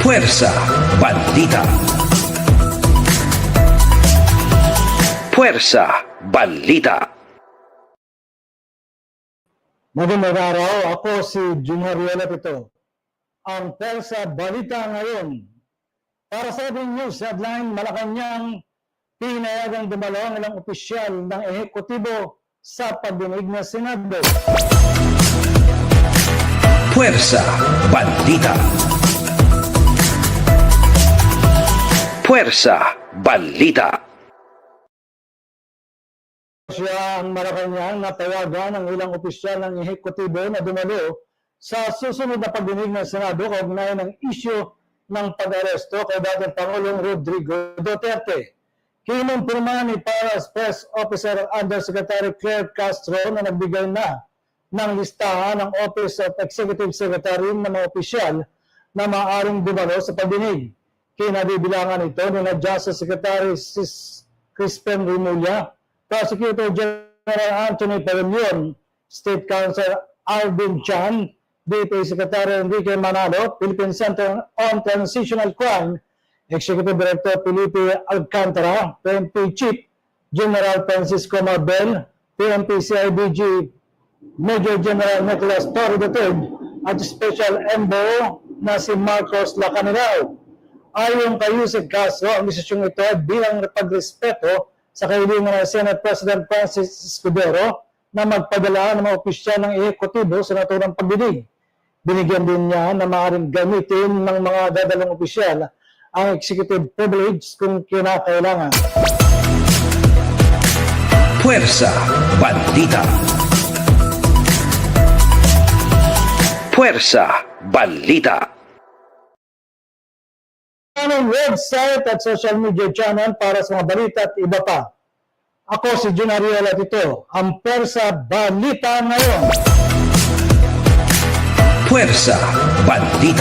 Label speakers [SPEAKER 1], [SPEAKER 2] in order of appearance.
[SPEAKER 1] Puwersa, Bandita. Puwersa, Balita.
[SPEAKER 2] Magandang araw, ako si Junior Riela Pito. Ang Persa Balita ngayon. Para sa ating news headline, Malacanang, pinayagang dumalo ang ilang opisyal ng ehekutibo sa pagdinig na Senado.
[SPEAKER 1] Puwersa, Bandita. Puwersa, Balita.
[SPEAKER 2] Siya ang Malacanang na tawagan ng ilang opisyal ng ehekutibo na dumalo sa susunod na pagdinig ng Senado kaugnay ng isyu ng pag-aresto kay dating Pangulong Rodrigo Duterte. Kinumpirma ni Paras Press Officer Undersecretary Claire Castro na nagbigay na ng listahan ng Office of Executive Secretary ng mga opisyal na maaaring dumalo sa pagdinig. Kinabibilangan ito na Justice Secretary Sis Crispin Rimulya, Prosecutor General Anthony Peremion, State Counsel Alvin Chan, DPA Secretary Enrique Manalo, Philippine Center on Transitional Crime, Executive Director Felipe Alcantara, PNP Chief General Francisco Marbel, PNP CIDG Major General Nicholas Torre III at Special Envoy na si Marcos Lacanilao. Ayon kay Yusek Castro, ang desisyong ito bilang pagrespeto sa kahilingan ng Senate President Francis Escudero na magpadala ng mga opisyal ng ehekutibo sa naturang pagdinig. Binigyan din niya na maaaring gamitin ng mga dadalong opisyal ang executive privilege kung kinakailangan.
[SPEAKER 1] Puwersa, Bandita. Puwersa, Balita.
[SPEAKER 2] Aming website at social media channel para sa mga balita at iba pa. Ako si Jun Ariel at ito, ang Persa Balita Ngayon.
[SPEAKER 1] Puwersa, Bandita.